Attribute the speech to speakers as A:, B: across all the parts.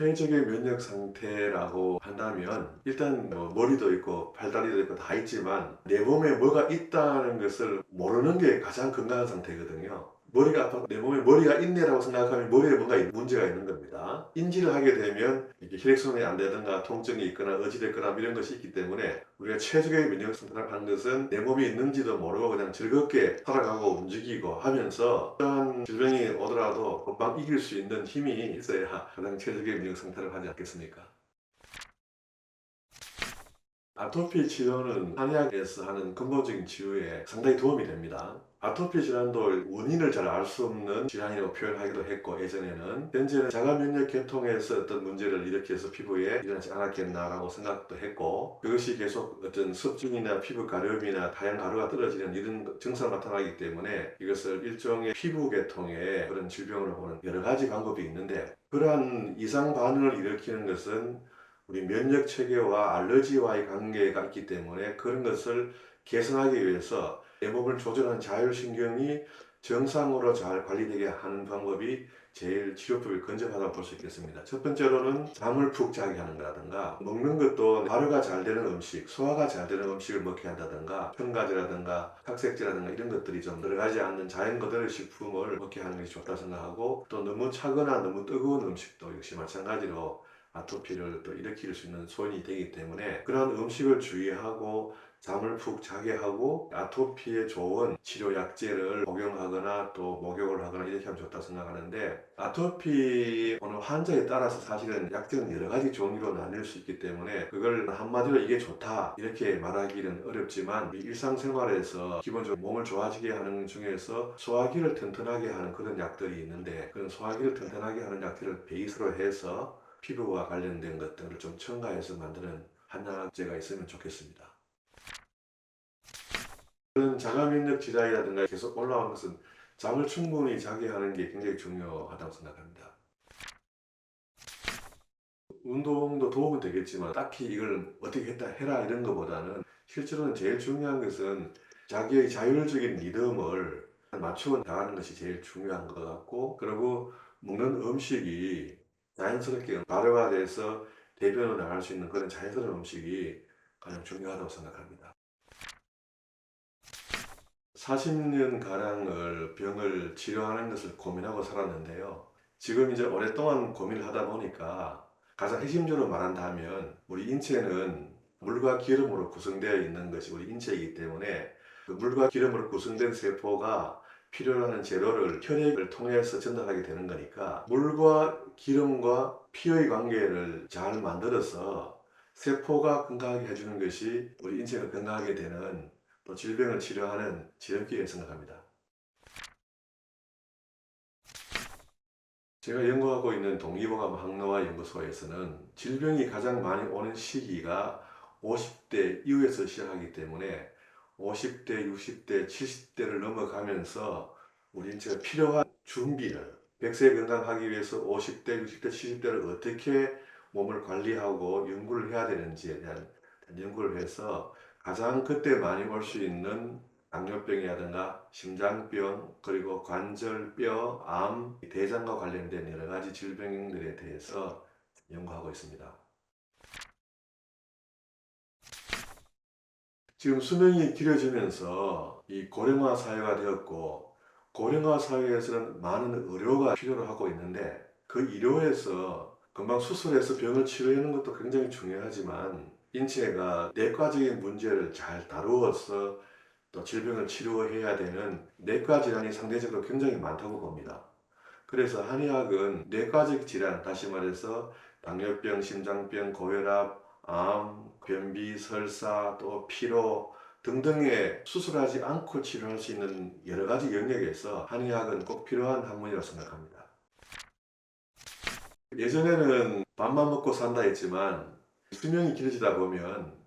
A: 폐적의 면역 상태라고 한다면 일단 뭐 머리도 있고 팔다리도 있고 다 있지만 내 몸에 뭐가 있다는 것을 모르는 게 가장 건강한 상태거든요. 머리가 아파 내 몸에 머리가 있네라고 생각하면 머리에 뭔가 문제가 있는 겁니다. 인지를 하게 되면 이게 혈액순환이 안 되든가 통증이 있거나 어지됐거나 이런 것이 있기 때문에 우리가 최적의 면역 상태라고 하는 것은 내 몸에 있는지도 모르고 그냥 즐겁게 살아가고 움직이고 하면서 어떠한 질병이 오더라도 금방 이길 수 있는 힘이 있어야 가장 최적의 면역 상태를 하지 않겠습니까? 아토피 치료는 한의학에서 하는 근본적인 치료에 상당히 도움이 됩니다. 아토피 질환도 원인을 잘 알 수 없는 질환이라고 표현하기도 했고 예전에는 현재는 자가 면역 계통에서 어떤 문제를 일으켜서 피부에 일어나지 않았겠나라고 생각도 했고 그것이 계속 어떤 습진이나 피부 가려움이나 다양 가루가 떨어지는 이런 증상 나타나기 때문에 이것을 일종의 피부 계통의 그런 질병으로 보는 여러 가지 방법이 있는데 그러한 이상 반응을 일으키는 것은 우리 면역 체계와 알러지와의 관계가 있기 때문에 그런 것을 개선하기 위해서 내 몸을 조절하는 자율신경이 정상으로 잘 관리되게 하는 방법이 제일 치료법이 근접하다고 볼 수 있겠습니다. 첫 번째로는 잠을 푹 자게 하는 거라든가 먹는 것도 발효가 잘 되는 음식, 소화가 잘 되는 음식을 먹게 한다든가 첨가제라든가 착색제라든가 이런 것들이 좀 들어가지 않는 자연 그대로의 식품을 먹게 하는 것이 좋다 생각하고 또 너무 차거나 너무 뜨거운 음식도 역시 마찬가지로 아토피를 또 일으킬 수 있는 소인이 되기 때문에 그런 음식을 주의하고 잠을 푹 자게 하고 아토피에 좋은 치료 약제를 복용하거나 또 목욕을 하거나 이렇게 하면 좋다 생각하는데 아토피 오는 환자에 따라서 사실은 약제는 여러 가지 종류로 나뉠 수 있기 때문에 그걸 한마디로 이게 좋다 이렇게 말하기는 어렵지만 일상생활에서 기본적으로 몸을 좋아지게 하는 중에서 소화기를 튼튼하게 하는 그런 약들이 있는데 그런 소화기를 튼튼하게 하는 약들을 베이스로 해서 피부와 관련된 것들을 좀 첨가해서 만드는 한약제가 있으면 좋겠습니다. 그런 자가면역 질환이라든가 계속 올라오는 것은 잠을 충분히 자게 하는 게 굉장히 중요하다고 생각합니다. 운동도 도움은 되겠지만 딱히 이걸 어떻게 했다 해라 이런 것보다는 실제로는 제일 중요한 것은 자기의 자율적인 리듬을 맞추어 나가는 것이 제일 중요한 것 같고 그리고 먹는 음식이 자연스럽게 발효가 돼서 대변으로 나갈 수 있는 그런 자연스러운 음식이 가장 중요하다고 생각합니다. 40년 가량을 병을 치료하는 것을 고민하고 살았는데요. 지금 이제 오랫동안 고민을 하다 보니까 가장 핵심적으로 말한다면 우리 인체는 물과 기름으로 구성되어 있는 것이 우리 인체이기 때문에 그 물과 기름으로 구성된 세포가 필요로 하는 재료를 혈액을 통해서 전달하게 되는 거니까 물과 기름과 피의 관계를 잘 만들어서 세포가 건강하게 해주는 것이 우리 인체가 건강하게 되는 또 질병을 치료하는 치료기에 생각합니다. 제가 연구하고 있는 동의보감 항노화 연구소에서는 질병이 가장 많이 오는 시기가 50대 이후에서 시작하기 때문에 50대, 60대, 70대를 넘어가면서 우리 인체가 필요한 준비를 100세 건강하기 위해서 50대, 60대, 70대를 어떻게 몸을 관리하고 연구를 해야 되는지에 대한 연구를 해서 가장 그때 많이 올 수 있는 당뇨병이라든가 심장병 그리고 관절뼈, 암, 대장과 관련된 여러 가지 질병들에 대해서 연구하고 있습니다. 지금 수명이 길어지면서 이 고령화 사회가 되었고 고령화 사회에서는 많은 의료가 필요로 하고 있는데 그 의료에서 금방 수술해서 병을 치료하는 것도 굉장히 중요하지만 인체가 내과적인 문제를 잘 다루어서 또 질병을 치료해야 되는 내과 질환이 상대적으로 굉장히 많다고 봅니다. 그래서 한의학은 내과적 질환, 다시 말해서 당뇨병, 심장병, 고혈압, 암, 변비, 설사, 또 피로 등등의 수술하지 않고 치료할 수 있는 여러 가지 영역에서 한의학은 꼭 필요한 학문이라고 생각합니다. 예전에는 밥만 먹고 산다 했지만 수명이 길어지다 보면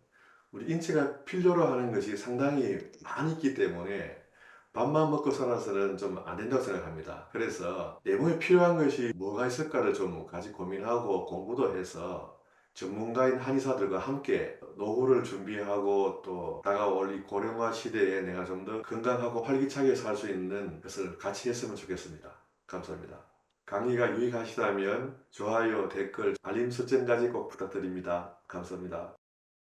A: 우리 인체가 필요로 하는 것이 상당히 많이 있기 때문에 밥만 먹고 살아서는 좀 안 된다고 생각합니다. 그래서 내 몸에 필요한 것이 뭐가 있을까를 좀 같이 고민하고 공부도 해서 전문가인 한의사들과 함께 노후를 준비하고 또 다가올 이 고령화 시대에 내가 좀 더 건강하고 활기차게 살 수 있는 것을 같이 했으면 좋겠습니다. 감사합니다. 강의가 유익하시다면 좋아요, 댓글, 알림 설정까지 꼭 부탁드립니다. 감사합니다.